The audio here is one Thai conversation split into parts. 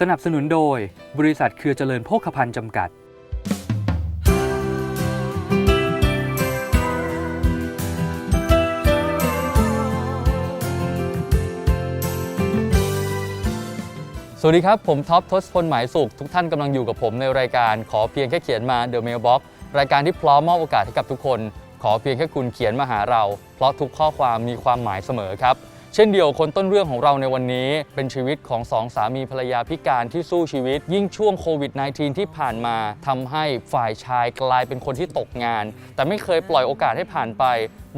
สนับสนุนโดย บริษัทเครือเจริญโภคภัณฑ์จำกัด สวัสดีครับ ผมท็อปทศพลหมายสุข ทุกท่านกำลังอยู่กับผมในรายการขอเพียงแค่เขียนมา The Mailbox รายการที่พร้อมมอบโอกาสให้กับทุกคน ขอเพียงแค่คุณเขียนมาหาเรา เพราะทุกข้อความมีความหมายเสมอครับ เช่นเดียวคนต้นเรื่องของเราในวันนี้ เป็นชีวิตของสองสามีภรรยาพิการที่สู้ชีวิต ยิ่งช่วงโควิด -19 ที่ผ่านมาทำให้ฝ่ายชายกลายเป็นคนที่ตกงาน แต่ไม่เคยปล่อยโอกาสให้ผ่านไป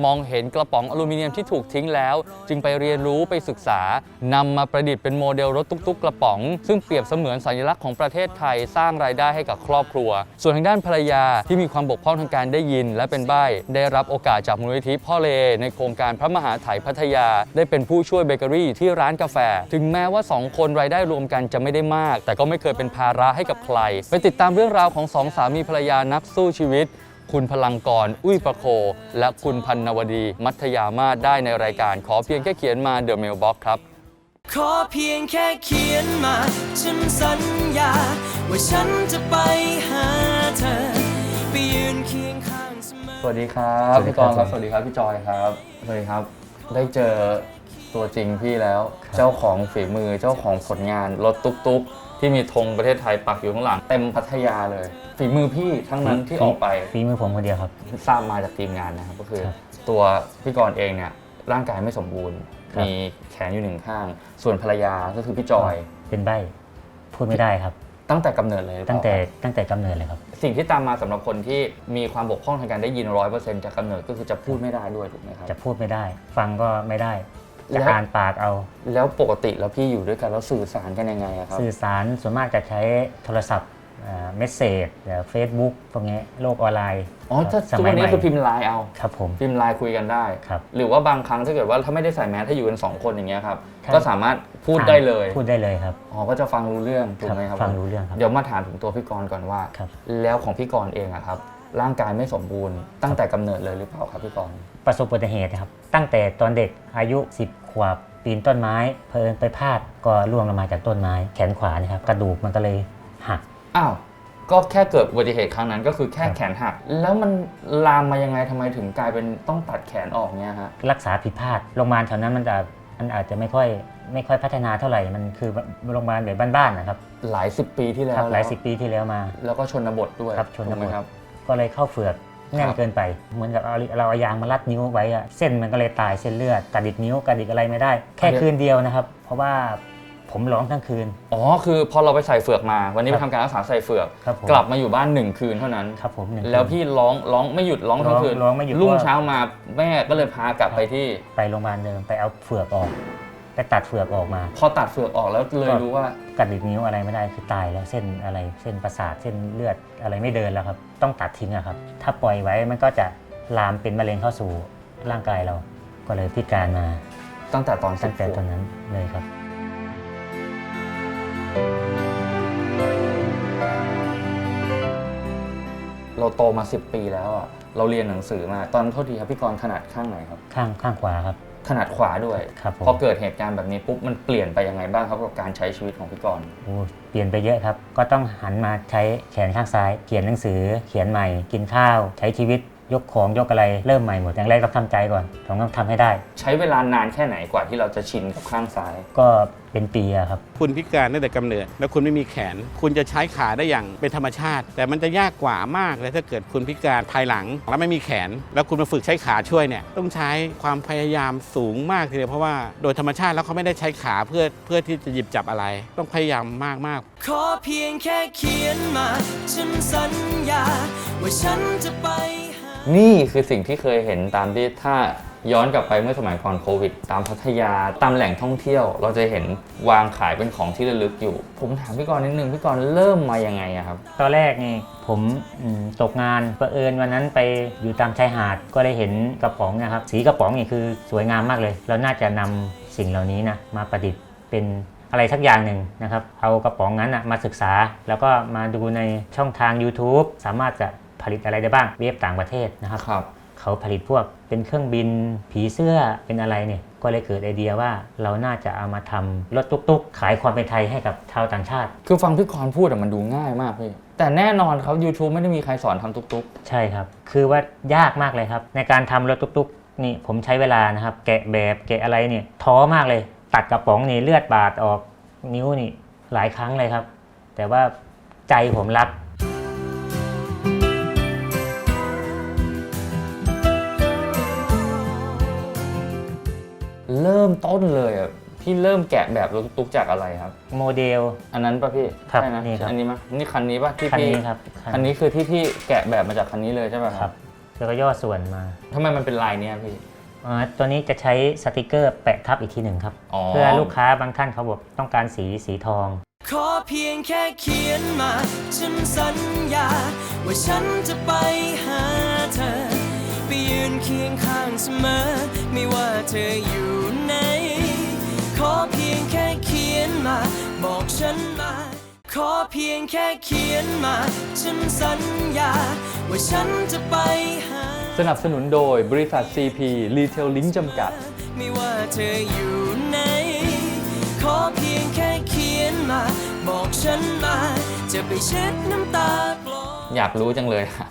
มองเห็นกระป๋องอลูมิเนียมที่ถูกทิ้งแล้ว จึงไปเรียนรู้ไปศึกษานำมาประดิษฐ์เป็นโมเดลรถตุ๊กๆ กระป๋อง ซึ่งเปรียบเสมือนสัญลักษณ์ของประเทศไทยสร้างรายได้ให้กับครอบครัว ส่วนทางด้านภรรยาที่มีความบกพร่องทางการได้ยิน และเป็นใบ้ได้รับโอกาสจากมูลนิธิพ่อเลในโครงการพระมหาไถยพัทยา ได้เป็นผู้ช่วยเบเกอรี่ที่ร้านกาแฟ ถึงแม้ว่าสองคนรายได้รวมกันจะไม่ได้มาก แต่ก็ไม่เคยเป็นภาระให้กับใคร ไปติดตามเรื่องราวของสองสามีภรรยานักสู้ชีวิต คุณพลังกร อุ้ยประโค และคุณพันนวดี มัธยามาศได้ในรายการ ขอเพียงแค่เขียนมา The Mailbox ครับ ขอเพียงแค่เขียนมา ฉันสัญญา ว่าฉันจะไปหาเธอ ไปยืนเคียงข้างเสมอ สวัสดีครับสวัสดีพี่กครับรณ์ครับ สวัสดีครับพี่จอยครับสวัสดีครับ ได้เจอตัวจริงพี่แล้ว เจ้าของฝีมือเจ้าของผลงานรถตุ๊กๆ ที่มีธงประเทศไทยปักอยู่ข้างหลัง เต็มพัทยาเลย ฝีมือพี่ทั้งนั้นที่ออกไปฝีมือผมคนเดียวครับ ทราบมาจากทีมงานนะครับก็คือ ครับตัวพี่กรณ์เองเนี่ยร่างกายไม่สมบูรณ์ ครับ มีแขนอยู่หนึ่งข้าง ส่วนภรรยาก็คือพี่จอย เป็นใบพูดไม่ได้ครับ ตั้งแต่กำเนิดเลยหรือเปตั้ล่างแต่ครับตั้งแต่กำเนิดเลยครับ สิ่งที่ตามมาสำหรับคนที่มีความบกพร่องทางการได้ยินร้อยเปอร์เซ็นต์จากกำเนิดก็คือจะพูดไม่ได้ด้วยถูกไหมครับ จะพูดไม่ได้ ฟังก็ไม่ได้แล้ จะวอ่านปากเอา แล้วปกติแล้วพี่อยู่ด้วยกันแล้วสื่อสารกันยังไงอะครับ สื่อสารส่วนมากจะใช้โทรศัพท์เมสเซจเฟซบุ๊กพวกนี้โลกออนไลน์ อ๋อ ถ้าสทุกมัวัยนใหนี้ม่คือพิมพ์ไลน์เอา ครับผม พิมพ์ไลน์คุยกันได้ครับหรือว่าบางครั้งถ้าเกิดว่าถ้าไม่ได้ใส่แมสถ้าอยู่กันสองคนอย่างเงี้ยครับครับ ก็สามารถพูดได้เลย พูดได้เลยครับ อ๋อ ก็จะฟังรู้เรื่องถูกไหมครับ ฟังรู้เรื่องครับ เดี๋ยวมาถามถึงตัวพี่กรณ์ก่อนว่าครับแล้วของพี่กรณ์เองอะครับ ร่างกายไม่สมบูรณ์ ตั้งแต่กำเนิดเลยหรือเปล่าครับพี่กรณ์ประสบอุบัติเหตุนะครับ ตั้งแต่ตอนเด็กอายุ 10 ขวบปีนต้นไม้เพลินไปพลาดก็ร่วงลงมาจากต้นไม้ แขนขวานะครับกระดูกมันก็เลยหัก อ้าวก็แค่เกิดอุบัติเหตุครั้งนั้นก็คือแค่ครับแขนหัก แล้วมันลามมายังไงทำไมถึงกลายเป็นต้องตัดแขนออกเนี่ยฮะรักษาผิดพลาดโรงพยาบาลแถวนั้นมันจะมันอาจจะไม่ค่อยไม่ค่อยพัฒนาเท่าไหร่มันคือโรงพยาบาลแบบบ้านๆนะครับหลายสิบปีที่แล้ควรับหลายสิบปีที่แล้วมา แล้วก็ชนบทด้วยครับชนบท ถูกไหมครับ ก็เลยเข้าเฟือกแน่นครับเกินไป เหมือนกับเอาเราเอายางมารัดนิ้วไว้อะเส้นมันก็เลยตายเส้นเลือดกระดิกนิ้วกระดิกอะไรไม่ได้ แค่คืนเดียวนะครับ เพราะว่าผมร้องทั้งคืน อ๋อ คือพอเราไปใส่เฟือกมา วันนี้คไปรับทำการรักษาใส่เฟือกครับผมกลับมาอยู่บ้านหนึ่งคืนเท่านั้น ครับผมหนึ่งแล้วคืนพี่ร้องร้องไม่หยุดร้องทั้งคืนร้องร้องไม่หยุดรุ่งว่าเช้ามาแม่ก็เลยพากลับไปที่ ไปโรงพยาบาลเดิมไปเอาเฟือกออก ไปตัดเฟือกออกมา พอตัดเฟือกออกแล้วเลยก็รู้ว่ากระดิกนิ้วอะไรไม่ได้คือตายแล้วเส้นอะไรเส้นประสาทเส้นเลือดอะไรไม่เดินแล้วครับ ต้องตัดทิ้งอะครับ ถ้าปล่อยไว้มันก็จะลามเป็นมะเร็งเข้าสู่ร่างกายเราก็เลยพิการมาตั้งแต่ตอนสิตั้บงแต่ขวตอบนนั้นเลยครับ เราโตมา 10 ปีแล้วอะเราเรียนหนังสือมาตอนโทษทีครับพี่กรณ์ถนัดข้างไหนครับ ข้างข้างขวาครับ ถนัดขวาด้วย ครับผม พอเกิดเหตุการณ์แบบนี้ปุ๊บมันเปลี่ยนไปยังไงบ้างครับกับการใช้ชีวิตของพี่กรณ์ โอ้เปลี่ยนไปเยอะครับ ก็ต้องหันมาใช้แขนข้างซ้าย เขียนหนังสือ เขียนใหม่ กินข้าว ใช้ชีวิต ยกของยกอะไรเริ่มใหม่หมดอย่างแรกต้องทำใจก่อนผมต้องทำให้ได้ ใช้เวลานานแค่ไหนกว่าที่เราจะชินกับข้างซ้าย ก็เป็นปีอะครับ คุณพิการตั้งแต่กำเนิด แล้วคุณไม่มีแขน คุณจะใช้ขาได้อย่างเป็นธรรมชาติ แต่มันจะยากกว่ามากเลยถ้าเกิดคุณพิการภายหลัง แล้วไม่มีแขน แล้วคุณมาฝึกใช้ขาช่วยเนี่ยต้องใช้ความพยายามสูงมากทีเดียวเพราะว่าโดยธรรมชาติแล้วเขาไม่ได้ใช้ขาเพื่อเพื่อที่จะหยิบจับอะไร ต้องพยายามมากมากๆขอเพียงแค่เขียนมาฉันสัญญาว่าฉันจะไปหา นี่คือสิ่งที่เคยเห็นตามที่ถ้าย้อนกลับไปเมื่อสมัยก่อนโควิด ตามพัทยาตามแหล่งท่องเที่ยว เราจะเห็นวางขายเป็นของที่ระลึกอยู่ ผมถามพี่กรณ์นิดนึงพี่กรณ์เริ่มมายังไงอะครับ ตอนแรกนี่ผมอืมตกงานประเอิญวันนั้นไปอยู่ตามชายหาดก็ได้เห็นกระป๋องนะครับ สีกระป๋องนี่คือสวยงามมากเลย เราน่าจะนำสิ่งเหล่านี้นะมาประดิษฐ์เป็นอะไรสักอย่างหนึ่งนะครับ เอากระป๋องนั้นนะมาศึกษา แล้วก็มาดูในช่องทาง YouTube สามารถจะ ผลิตอะไรได้บ้างเว็บต่างประเทศนะครับครับเขาผลิตพวกเป็นเครื่องบินผีเสื้อเป็นอะไรเนี่ยก็เลยเกิดไอเดียว่าเราน่าจะเอามาทำรถตุ๊กๆ ขายความเป็นไทยให้กับชาวต่างชาติ คือฟังพี่กรณ์พูดอะมันดูง่ายมากพี่แต่แน่นอนครับ YouTube ไม่ได้มีใครสอนทำตุ๊กใช่ครับ คือว่ายากมากเลยครับ ในการทำรถตุ๊กๆ นี่ผมใช้เวลานะครับ แกะแบบแกะอะไรเนี่ยท้อมากเลย ตัดกระป๋องนี่เลือดบาดออกนิ้วนี่หลายครั้งเลยครับ แต่ว่าใจผมรัก ริ่มต้นเลยอะพี่เริ่มแกะแบบรถตุ๊กๆจากอะไรครับ โมเดล อันนั้นป่ะพี่ครับใช่ไหมนี่ครับ อันนี้มั้ยนี่คันนี้ป่ะที่คันพี่นี้ครับคันนี้คือที่พี่แกะแบบมาจากคันนี้เลยใช่ป่ะครับแล้วก็ย่อส่วนมาทำไมมันเป็นลายเนี้ยพี่ อ่าตัวนี้จะใช้สติกเกอร์แปะทับอีกทีหนึ่งครับ อ๋อ เพื่อลูกค้าบางท่านเขาบอกต้องการสีสีทอง ขอเพียงแค่เขียนมา ฉันสัญญา ว่าฉันจะไปหาเธอ ไปยืนเคียงข้างเสมอ ไม่ว่าเธออยู่ไหนข อเพียงแค่เขียนมา บอกฉันมา ขอเพียงแค่เขียนมา ฉันสัญญา ว่าฉันจะไปหา สนับสนุนโดยบริษัท CP Retail Link จำกัด ไม่ว่าเธออยู่ไหน ขอเพียงแค่เขียนมา บอกฉันมา จะไปเช็ดน้ำตาปลอบอยากรู้จังเลยอะ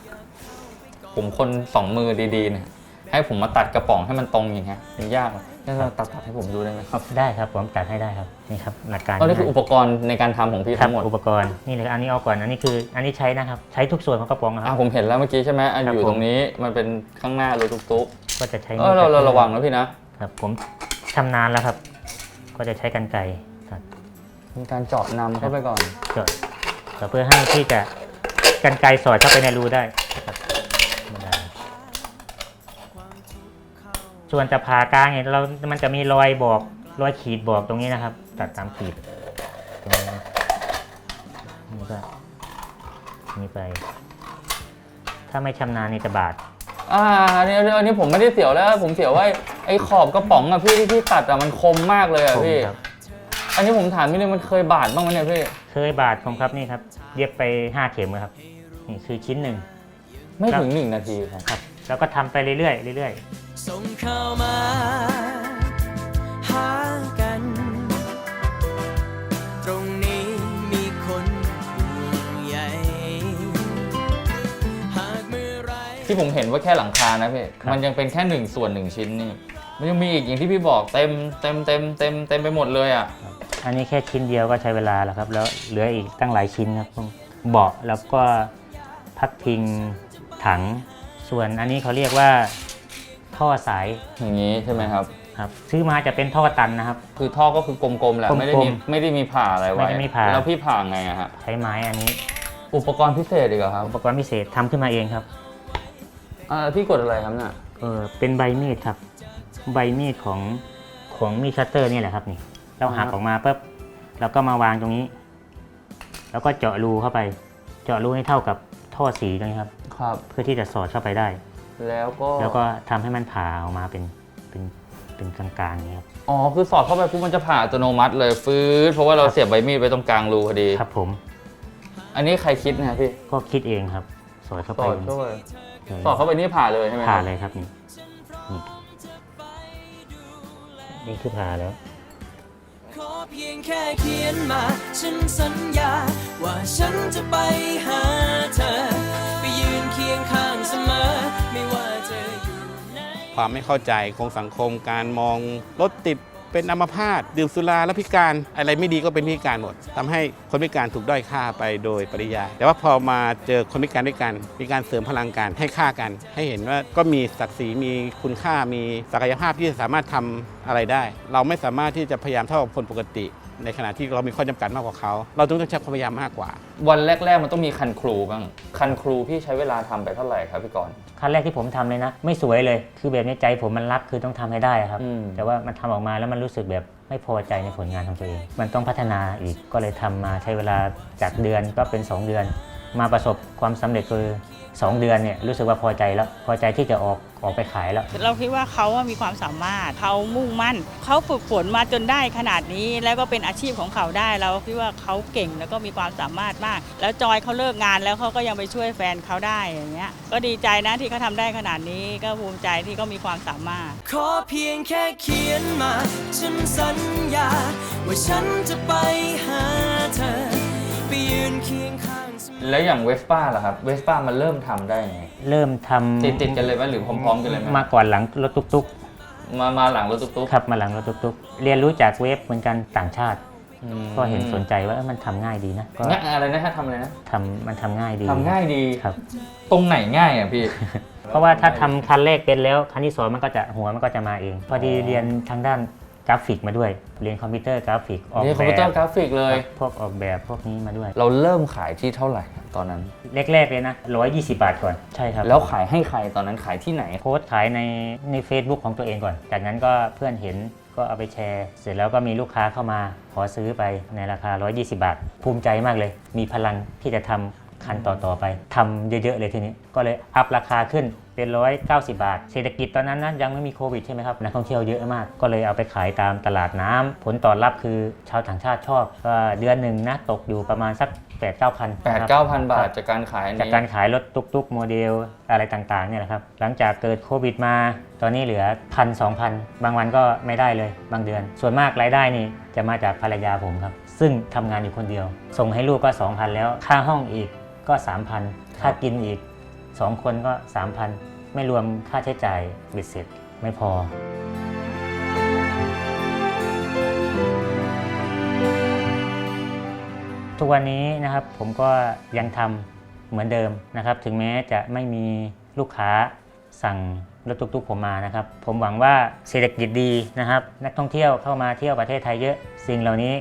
ผมคนสองมือดีๆเนี่ยให้ผมมาตัดกระป๋องให้มันตรงอย่างเงี้ยมันยากไหมงั้ นเราตัดตัดให้ผมดูได้ไหมครับ ได้ครับผมตัดให้ได้ครับนี่ครับหลักการอ๋อนี่คืออุปกรณ์ในการทำของพี่ครับทั้งหมดอุปกรณ์นี่เลยอันนี้เอาก่อนอันนี้คืออันนี้ใช้นะครับใช้ทุกส่วนของกระป๋องนะคอะรับผมเห็นแล้วเมื่อกี้ใช่ไหมอันครับอยู่ผมตรงนี้มันเป็นข้างหน้ารถตุ๊กก็จะใช้ๆเออเราเราระวังนะพี่นะครับผมชำนาญแล้วครับ ก็จะใช้กันไกรตัดมีการเจาะนำเข้าไปก่อนเจาะเพื่อให้ที่จะกันไกรสอดเข้าไปในรูได้ ส่วนจะผ่ากลางเนี่ยเรา มันจะมีรอยบอกรอยขีดบอกตรงนี้นะครับ ตัดตามขีดตรงนี้นะนี่ก็นี่ไป ถ้าไม่ชำนาญนี่จะบาด อ่าอันนี้อันนี้ผมไม่ได้เสียวแล้ว ผมเสียวว่าไอ้ขอบกระป๋องอะพี่ที่พี่ตัดอะมันคมมากเลยอะคมพี่ครับ อันนี้ผมถามนิดนึงมันเคยบาดบ้างไหมเนี่ยพี่ เคยบาดผมครับนี่ครับ เย็บไป5เข็มครับ นี่คือชิ้นหนึ่ง ไม่ถึงหนึ่งนาทีครับ ครับ แล้วก็ทำไปเรื่อยๆเรื่อย ส่งเข้ามา หากัน ตรงนี้มีคนห่วงใยหากเมื่อไรที่ผมเห็นว่าแค่หลังคานะพี่มันยังเป็นแค่หนึ่งส่วนหนึ่งชิ้นนี่ มันยังมีอีกอย่างที่พี่บอกเต็มเต็มเต็มเต็มเต็มไปหมดเลยอะๆอันนี้แค่ชิ้นเดียวก็ใช้เวลาแล้วครับ แล้วเหลืออีกตั้งหลายชิ้นครับต้องเบาะแล้วก็พักพิงถัง ส่วนอันนี้เขาเรียกว่า ท่อสายอย่างนี้ใช่ไหมครับครับ ซื้อมาจะเป็นท่อตันนะครับ คือท่อก็คือกลมๆแหละกลมๆไม่ได้มีไม่ได้มีผ่าอะไรไว้ไม่ได้มีผ่า แล้วพี่ผ่าไงอะฮะใช้ไม้อันนี้ อุปกรณ์พิเศษอีกเหรอครับอุปกรณ์พิเศษทำขึ้นมาเองครับอ่าพี่กดอะไรครับเนี่ยเออเป็นใบมีดครับ ใบมีดของของมีดคัตเตอร์นี่แหละครับนี่ เราหักออกมาปุ๊บแล้วก็มาวางตรงนี้ แล้วก็เจาะรูเข้าไป เจาะรูให้เท่ากับท่อสีตรงนี้ครับ ครับ เพื่อที่จะสอดเข้าไปได้ แล้วก็ แล้วก็ทำให้มันผ่าออกมาเป็นเป็นเป็นกลางๆอย่างนี้ครับ อ๋อ คือสอดเข้าไปปุ๊บมันจะผ่าอัตโนมัติเลยฟืดเพราะว่าเราเสียบใบมีดไว้ตรงกลางรูพอดี ครับผมอันนี้ใครคิดนะพี่ ก็คิดเองครับสอดเข้าสไปอดเข้าไปเลยสอดเข้าไปนี่ผ่าเลยใช่ไหมครับผ่าเลยครับนี่นี่นี่คือผ่าแล้ว ขอเพียงแค่เขียนมา ฉันสัญญา ว่าฉันจะไปหาเธอ ไปยืนเคียงข้างเสมอ ไม่ว่าเธอยู่ไหนความไม่เข้าใจของสังคมการมองรถติดเป็นอัมพาตดื่มสุราแล้วพิการอะไรไม่ดีก็เป็นพิการหมดทำให้คนพิการถูกด้อยค่าไปโดยปริยาย แต่ว่าพอมาเจอคนพิการด้วยกัน มีการเสริมพลังกันให้ค่ากัน ให้เห็นว่าก็มีศักดิ์ศรีมีคุณค่ามีศักยภาพที่จะสามารถทำอะไรได้ เราไม่สามารถที่จะพยายามเท่ากับคนปกติ ในขณะที่เรามีข้อจำกัดมากกว่าเขา เราต้องใช้ความพยายามมากกว่า วันแรก ๆ มันต้องมีคันครูบ้างคันครูพี่ใช้เวลาทำไปเท่าไหร่ครับพี่กรณ์ขั้นแรกที่ผมทำเลยนะ ไม่สวยเลยคือแบบในใจผมมันรักคือต้องทำให้ได้ครับ อืม แต่ว่ามันทำออกมาแล้วมันรู้สึกแบบไม่พอใจในผลงานของตัวเอง มันต้องพัฒนาอีกก็เลยทำมาใช้เวลาจากเดือนก็เป็น 2 เดือน มาประสบความสำเร็จคือ 2 เดือนเนี่ยรู้สึกว่าพอใจแล้วพอใจที่จะออกออกไปขายแล้ว เราคิดว่าเขาอะมีความสามารถเขามุ่งมั่นเขาฝึกฝนมาจนได้ขนาดนี้ แล้วก็เป็นอาชีพของเขาได้เราคิดว่าเขาเก่งแล้วก็มีความสามารถมาก แล้วจอยเขาเลิกงานแล้วเขาก็ยังไปช่วยแฟนเขาได้อย่างเงี้ยก็ดีใจนะที่เขาทำได้ขนาดนี้ก็ภูมิใจที่เขามีความสามารถ ขอเพียงแค่เขียนมาฉันสัญญา ว่าฉันจะไปหาเธอ ไปยืนเคียงข้างเสมอ แล้วอย่างเวสป้าล่ะครับเวสป้ามันเริ่มทำได้ไงเริ่มทำติดติดๆกันเลยไหมหรือพร้อมๆกันเลยไหมมาก่อนหลังรถตุ๊กมามาหลังรถตุ๊กๆครับมาหลังรถตุ๊กๆเรียนรู้จากเว็บเหมือนกันต่างชาติ ๆอืมก็เห็นสนใจว่าเอ้ยมันทำง่ายดีนะก็ง่ายอะไรนะฮะทำอะไรนะทำมันทำง่ายดีทำง่ายดีครับ ตรงไหนง่ายอะพี่ เพราะว่าถ้าทำคันแรกเป็นแล้วคันที่สองมันก็จะหัวมันก็จะมาเอง พอดีเรียนทางด้าน กราฟิกมาด้วย เรียนคอมพิวเตอร์กราฟิกออกนี่คอมแบพิวเตอร์กบราฟิกเลย พวกออกแบบพวกนี้มาด้วย เราเริ่มขายที่เท่าไหร่ครับตอนนั้น แรกๆเลยนะ 120 บาทก่อนใช่ครับแล้วขายให้ใครตอนนั้นขายที่ไหน โพสต์ขายในใน Facebook ของตัวเองก่อน จากนั้นก็เพื่อนเห็นก็เอาไปแชร์ เสร็จแล้วก็มีลูกค้าเข้ามาขอซื้อไปในราคา 120 บาท ภูมิใจมากเลย มีพลังที่จะทำ คันต่อๆไปทำเยอะๆเลยทีนี้ ก็เลยอัพราคาขึ้นเป็น 190 บาท เศรษฐกิจตอนนั้นนะยังไม่มีโควิดใช่ไหมครับนักท่องเที่ยวเยอะมาก ก็เลยเอาไปขายตามตลาดน้ำผลตอบรับคือชาวต่างชาติชอบก็เดือนหนึ่งนะตกอยู่ประมาณสัก8 9 0 0 0 8 9 0 0 0บาทจากการขายอันจากนี้การขายรถตุ๊กๆ โมเดลอะไรต่างๆเนี่ยแหละครับ หลังจากเกิดโควิดมา ตอนนี้เหลือพันสองพันบางวันก็ไม่ได้เลยบางเดือน ส่วนมากรายได้นี่จะมาจากภรรยาผมครับ ซึ่งทำงานอยู่คนเดียว ส่งให้ลูกก็ 2,000 แล้วค่าห้องอีก ก็3,000ค่ากินอีก 2 คนก็ 3,000 ไม่รวมค่าใช้จ่ายเบ็ดเสร็จไม่พอ ทุกวันนี้นะครับผมก็ยังทำเหมือนเดิมนะครับ ถึงแม้จะไม่มีลูกค้าสั่งรถตุ๊กๆผมมานะครับ ผมหวังว่าเศรษฐกิจดีนะครับ นักท่องเที่ยวเข้ามาเที่ยวประเทศไทยเยอะ สิ่งเหล่านี้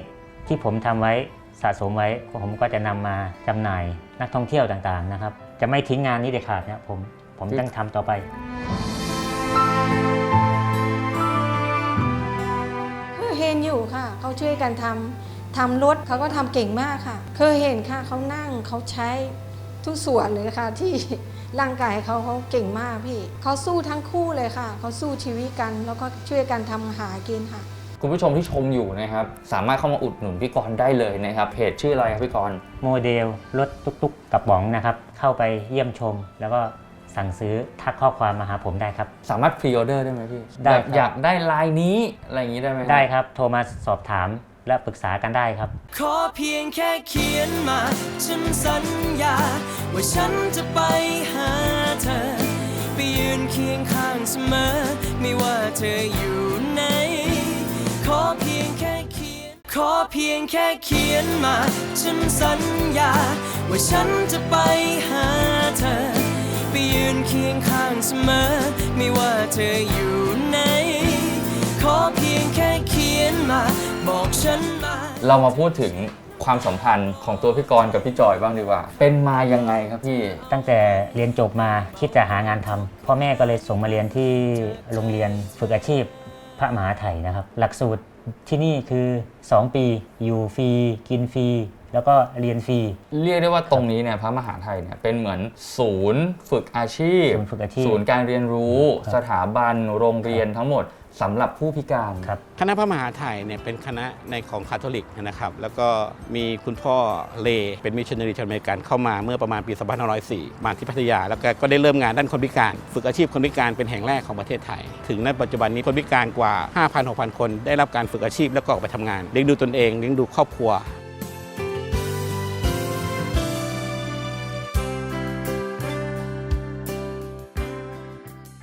ที่ผมทำไว้ สะสมไว้ผมก็จะนำมาจำหน่ายนักท่องเที่ยวต่างๆนะครับ จะไม่ทิ้งงานนี้เด็ดขาดนะผมผมต้องทำต่อไปก็เห็นอยู่ค่ะเขาช่วยกันทำทำรถเขาก็ทำเก่งมากค่ะ เคยเห็นค่ะเขานั่งเขาใช้ทุกส่วนเลยค่ะที่ร่างกายเขาเขาเก่งมากพี่เขาสู้ทั้งคู่เลยค่ะเขาสู้ชีวิตกันแล้วก็ช่วยกันทำหากินค่ะ คุณผู้ชมที่ชมอยู่นะครับ สามารถเข้ามาอุดหนุนพี่กรณ์ได้เลยนะครับ เพจชื่ออะไรครับพี่กรณ์โมเดลรถตุ๊กๆกระป๋องนะครับ เข้าไปเยี่ยมชม แล้วก็สั่งซื้อทักข้อความมาหาผมได้ครับ สามารถพรีออเดอร์ได้ไหมพี่ได้แบบครับ อยากได้ลายนี้อะไรอย่างนี้ได้ไหมครับ ได้ครับโทรมาสอบถามและปรึกษากันได้ครับ ขอเพียงแค่เขียนมา ฉันสัญญา ว่าฉันจะไปหาเธอ ไปยืนเคียงข้างเสมอ ไม่ว่าเธออยู่ไหนข อเพียงแค่เขียน ขอเพียงแค่เขียนมา ฉันสัญญา ว่าฉันจะไปหาเธอ ไปยืนเคียงข้างเสมอ ไม่ว่าเธออยู่ไหน ขอเพียงแค่เขียนมา บอกฉันมา เรามาพูดถึงความสัมพันธ์ของตัวพี่กรณ์กับพี่จอยบ้างดีกว่า เป็นมายังไงครับพี่ ตั้งแต่เรียนจบมาคิดจะหางานทำพ่อแม่ก็เลยส่งมาเรียนที่โรงเรียนฝึกอาชีพพ ระมหาไทยนะครับ หลักสูตรที่นี่คือ 2 ปี อยู่ฟรี กินฟรี แล้วก็เรียนฟรี เรียกได้ว่าตรงนี้เนี่ยพระมหาไทยเนี่ยเป็นเหมือนศูนย์ฝึกอาชีพ ศูนย์ฝึกอาชีพศูนย์การเรียนรู้ครับสถาบันโรงเรียนทั้งหมดสำหรับผู้พิการครับ คณะพระมหาไทยเนี่ยเป็นคณะในของคาทอลิกนะครับ แล้วก็มีคุณพ่อเลเป็นมิชชันนารีชาวอเมริกันเข้ามาเมื่อประมาณปี 2504 มาที่พัทยา แล้วก็ก็ได้เริ่มงานด้านคนพิการ ฝึกอาชีพคนพิการเป็นแห่งแรกของประเทศไทย ถึงในปัจจุบันนี้คนพิการกว่า 5,000-6,000 คนได้รับการฝึกอาชีพแล้วก็ออกไปทำงานเลี้ยงดูตนเองเลี้ยงดูครอบครัว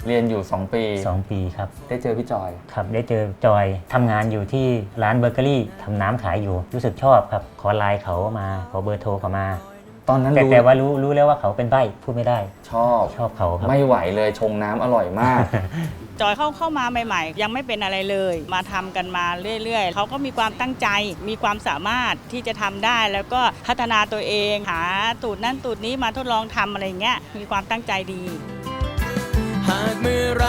เรียนอยู่ 2 ปี2ปีครับ ได้เจอพี่จอย ครับได้เจอจอยทำงานอยู่ที่ร้านเบเกอรี่ทำน้ำขายอยู่รู้สึกชอบครับ ขอไลน์เขามาขอเบอร์โทรเขามา ตอนนั้นแต่รู้แต่ว่ารู้รู้แล้วว่าเขาเป็นใบ้พูดไม่ได้ชอบ ชอบเขาครับ ไม่ไหวเลยชงน้ำอร่อยมาก จอยเข้าเข้ามาใหม่ๆ ยังไม่เป็นอะไรเลย มาทำกันมาเรื่อยๆ เขาก็มีความตั้งใจ มีความสามารถที่จะทำได้ แล้วก็พัฒนาตัวเอง หาตูดนั่นตูดนี้มาทดลองทำอะไรเงี้ย มีความตั้งใจดี หากเมื่อไหร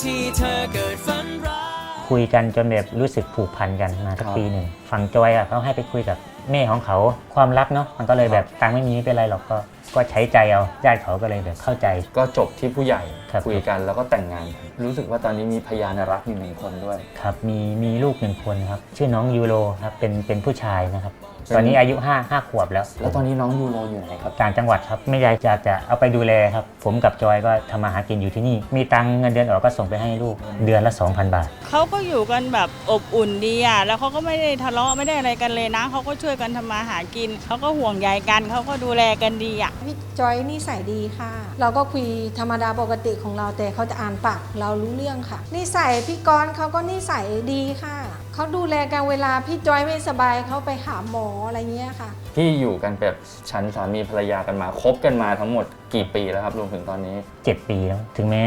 ที่เธอเกิดฝันร้าย คุยกันจนแบบรู้สึกผูกพันกันมาสักครับปีหนึ่งฝั่งจอยอะเขาให้ไปคุยกับแม่ของเขาความรักเนาะมันก็เลยแบบตังค์ไม่มีไม่เป็นไรหรอกก็ก็ใช้ใจเอาญาติเขาก็เลยแบบเข้าใจ ก็จบที่ผู้ใหญ่ครับ คุยกันแล้วก็แต่งงานกันรู้สึกว่าตอนนี้มีพยานรักอยู่หนึ่งคนด้วย ครับมีมีลูกหนึ่งคนครับ ชื่อน้องยูโรครับเป็นเป็นผู้ชายนะครับเป็น ตอนนี้อายุ5้าห้าขวบแล้ว แล้วตอนนี้น้องยูโรอยู่ไหนครับ ต่างจังหวัดครับ ไม่อยากจะจะเอาไปดูแลครับ ผมกับจอยก็ทำมาหากินอยู่ที่นี่ มีตังค์เงินเดือนออกก็ส่งไปให้ลูกเดือนละ 2,000 บาท เขาก็อยู่กันแบบอบอุ่นดีอะ แล้วเขาก็ไม่ได้ทะเลาะไม่ได้อะไรกันเลยนะ เขาก็ช่วยกันทำมาหากิน เขาก็ห่วงใยกัน เขาก็ดูแลกันดีอะ พี่จอยนิสัยดีค่ะ เราก็คุยธรรมดาปกติของเราแต่เขาจะอ่านปากเรารู้เรื่องค่ะนิสัยพี่กรณ์เขาก็นิสัยดีค่ะ เขาดูแลกันเวลาพี่จอยไม่สบายเขาไปหาหมออะไรเงี้ยค่ะ ที่อยู่กันแบบฉันสามีภรรยากันมาคบกันมาทั้งหมดกี่ปีแล้วครับรวมถึงตอนนี้7ปีแล้ว ถึงแม้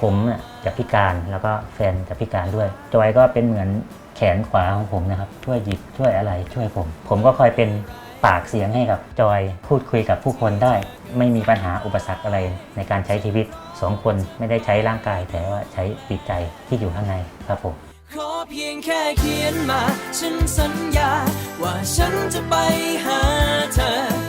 ผมน่ะจะพิการแล้วก็แฟนจะพิการด้วย จอยก็เป็นเหมือนแขนขวาของผมนะครับ ช่วยหยิบช่วยอะไรช่วยผม ผมก็คอยเป็นปากเสียงให้กับจอยพูดคุยกับผู้คนได้ ไม่มีปัญหาอุปสรรคอะไรในการใช้ชีวิตสองคนไม่ได้ใช้ร่างกายแต่ว่าใช้จิตใจที่อยู่ข้างในครับผม ขอเพียงแค่เขียนมา ฉันสัญญา ว่าฉันจะไปหาเธอ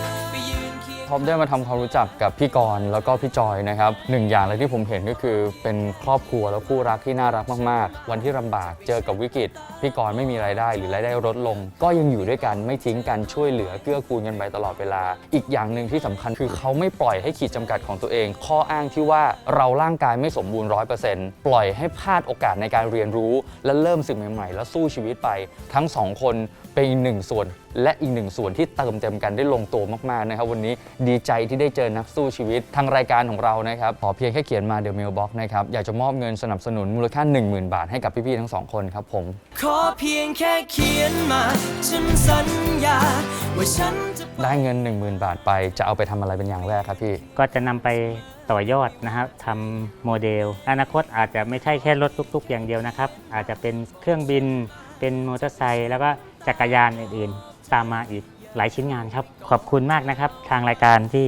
ท็อปได้มาทำความรู้จักกับพี่กรณ์แล้วก็พี่จอยนะครับหนึ่งอย่างเลยที่ผมเห็นก็คือเป็นครอบครัวและคู่รักที่น่ารักมากๆ วันที่ลำบากเจอกับวิกฤต พี่กรณ์ไม่มีรายได้หรือรายได้ลดลง ก็ยังอยู่ด้วยกันไม่ทิ้งกันช่วยเหลือเกื้อกูลกันไปตลอดเวลา อีกอย่างหนึ่งที่สำคัญคือเขาไม่ปล่อยให้ขีดจำกัดของตัวเอง ข้ออ้างที่ว่าเราร่างกายไม่สมบูรณ์ร้อยเปอร์เซ็นต์ปล่อยให้พลาดโอกาสในการเรียนรู้ และเริ่มสิ่งใหม่ๆ แล้วสู้ชีวิตไป ทั้งสองคน เป็นอีกหนึ่งส่วน และอีกหนึ่งส่วนที่เติมเต็มกันได้ลงตัวมากๆนะครับ วันนี้ดีใจที่ได้เจอนักสู้ชีวิตทางรายการของเรานะครับขอเพียงแค่เขียนมาเด e m เมลบ็อกนะครับอยากจะมอบเงินสนับสนุนมูลค่า 10,000 บาทให้กับพี่ๆทั้งสองคนครับผมขอเพียงแค่เขียนมาฉันสัญญาว่าฉันจะได้เงิน 10,000 บาทไปจะเอาไปทำอะไรเป็นอย่างแรกครับพี่ ก็จะนำไปต่อยอดนะครับทำโมเดล อนาคตอาจจะไม่ใช่แค่รถตุกๆ อย่างเดียวนะครับ อาจจะเป็นเครื่องบินเป็นมอเตอร์ไซค์แล้วก็ จักรยานอื่นๆ ตามมาอีกหลายชิ้นงานครับ ขอบคุณมากนะครับ ทางรายการที่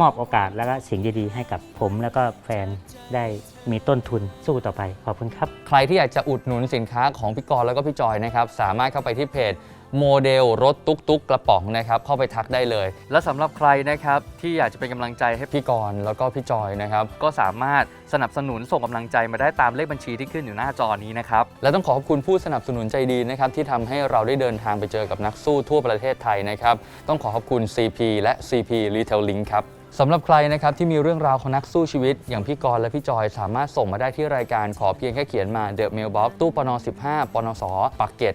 มอบโอกาสและก็สิ่งดีๆให้กับผมแล้วก็แฟนได้มีต้นทุนสู้ต่อไป ขอบคุณครับ ใครที่อยากจะอุดหนุนสินค้าของพี่กรณ์แล้วก็พี่จอยนะครับ สามารถเข้าไปที่เพจ โมเดลรถตุ๊กตุ๊กกระป๋องนะครับเข้าไปทักได้เลย และสำหรับใครนะครับที่อยากจะเป็นกำลังใจให้พี่กรณ์แล้วก็พี่จอยนะครับก็สามารถสนับสนุนส่งกำลังใจมาได้ตามเลขบัญชีที่ขึ้นอยู่หน้าจอนี้นะครับและต้องขอขอบคุณผู้สนับสนุนใจดีนะครับที่ทำให้เราได้เดินทางไปเจอกับนักสู้ทั่วประเทศไทยนะครับต้องขอขอบคุณ CP และ CP Retailing ครับ สำหรับใครนะครับที่มีเรื่องราวของนักสู้ชีวิต อย่างพี่กรณ์และพี่จอยสามารถส่งมาได้ที่รายการขอเพียงแค่เขียนมา The Mailbox ตู้ปน15ปนสปักเกต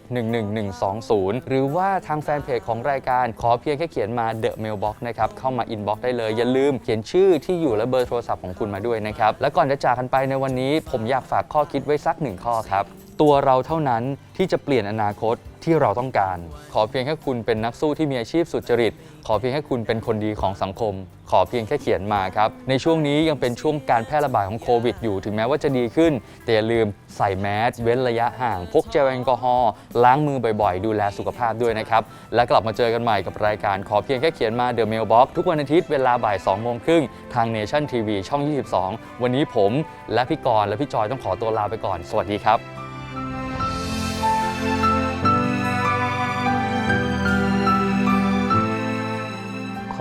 11120 หรือว่าทางแฟนเพจของรายการขอเพียงแค่เขียนมา The Mailbox นะครับเข้ามาอินบ็อกได้เลย อย่าลืมเขียนชื่อที่อยู่และเบอร์โทรศัพท์ของคุณมาด้วยนะครับและก่อนจะจากกันไปในวันนี้ ผมอยากฝากข้อคิดไว้สักหนึ่งข้อครับตัวเราเท่านั้นที่จะเปลี่ยนอนาคต ที่เราต้องการ ขอเพียงแค่คุณเป็นนักสู้ที่มีอาชีพสุจริต ขอเพียงแค่คุณเป็นคนดีของสังคม ขอเพียงแค่เขียนมาครับ ในช่วงนี้ยังเป็นช่วงการแพร่ระบาดของโควิดอยู่ ถึงแม้ว่าจะดีขึ้น แต่อย่าลืมใส่แมสเว้นระยะห่าง พกเจลแอลกอฮอล์ ล้างมือบ่อยๆ ดูแลสุขภาพด้วยนะครับ และกลับมาเจอกันใหม่กับรายการ ขอเพียงแค่เขียนมา The Mailbox ทุกวันอาทิตย์เวลาบ่าย2โมงครึ่งทาง Nation TV ช่อง 22 วันนี้ผม และพี่กรณ์และพี่จอยต้องขอตัวลาไปก่อน สวัสดีครับ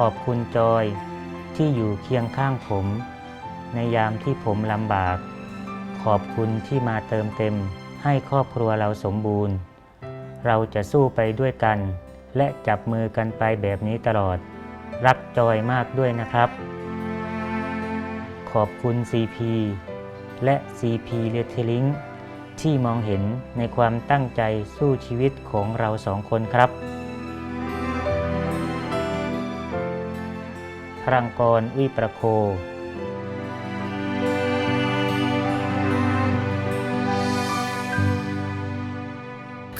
ขอบคุณจอยที่อยู่เคียงข้างผม ในยามที่ผมลำบาก ขอบคุณที่มาเติมเต็มให้ครอบครัวเราสมบูรณ์ เราจะสู้ไปด้วยกัน และจับมือกันไปแบบนี้ตลอด รักจอยมากด้วยนะครับ ขอบคุณ CP และ CP r e t a i l i n g ที่มองเห็นในความตั้งใจสู้ชีวิตของเราสองคนครับ รังกรวิประโค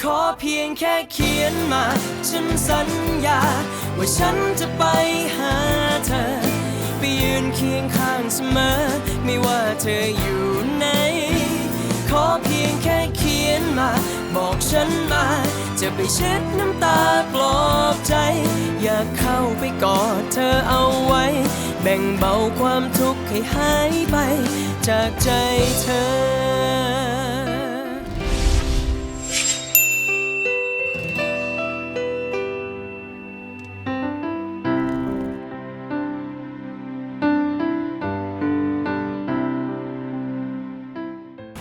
ขอเพียงแค่เขียนมา ฉันสัญญา ว่าฉันจะไปหาเธอ ไปยืนเคียงข้างเสมอ ไม่ว่าเธออยู่ไหน ขอเพียงแค่เขียนมา บอกฉันมา จะไปเช็ดน้ำตาปลอบใจ อยากเข้าไปกอดเธอเอาไว้ แบ่งเบาความทุกข์ให้หายไป จากใจเธอ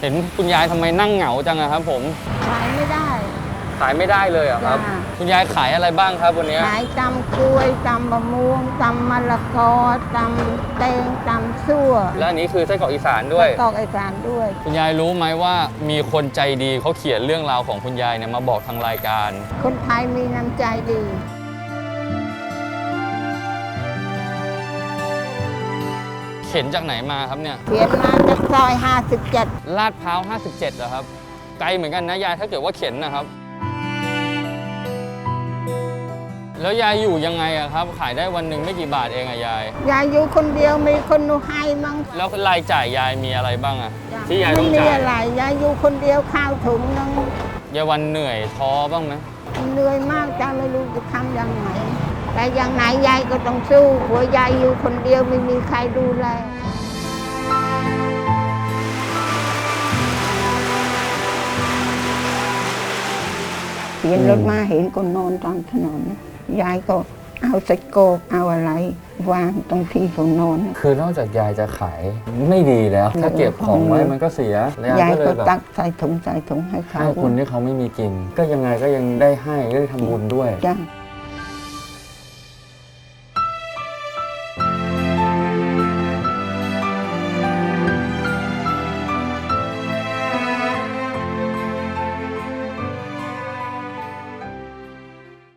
ห็นคุณยายทำไมนั่งเหงาจังอะครับผม ขายไม่ได้ ขายไม่ได้เลยเหรอะครับ จ้าคุณยายขายอะไรบ้างครับวันเนี้ยขายตำกล้วยตำมะม่วงตำมะละกอตำแตงตำซั่วและอันนี้คือไส้กรอกอีสานด้วย ตอกไอสานด้วย คุณยายรู้ไหมว่ามีคนใจดีเขาเขียนเรื่องราวของคุณยายเนี่ยมาบอกทางรายการ คนไทยมีน้ำใจดี เข็นจากไหนมาครับเนี่ย เขียนมาจากซอย 57 ลาดพร้าว 57เหรอครับ ไกลเหมือนกันนะยายถ้าเกิดว่าเข็นนะครับ แล้วยายอยู่ยังไงอะครับ ขายได้วันหนึ่งไม่กี่บาทเองอะยาย ยายอยู่คนเดียวมีคนหนูให้มั้งแล้วรายจ่ายยายมีอะไรบ้างอะที่ยายไม่ต้องมีจ่ายอะไร ยายอยู่คนเดียวข้าวถุงนึงยายวันเหนื่อยท้อบ้างไหมเหนื่อยมากจ้าไม่รู้จะทำยังไง แต่อย่างไหนยายก็ต้องสู้หัวยายอยู่คนเดียวไม่มีใครดูแลเขียนรถมาเห็นคนนอนตามถนน ยายก็เอาสโกปเอาอะไร วางตรงที่เขานอน คือนอกจากยายจะขายไม่ดีแล้ว ถ้าเก็บของไว้มันก็เสียแล้วยายก็เลก็ยแบบตักใส่ถุงใส่ถุงให้เขาให้คนที่เขาไม่มีกิน ก็ยังไงก็ยังได้ให้ได้ทำบุญด้วยจ้ะ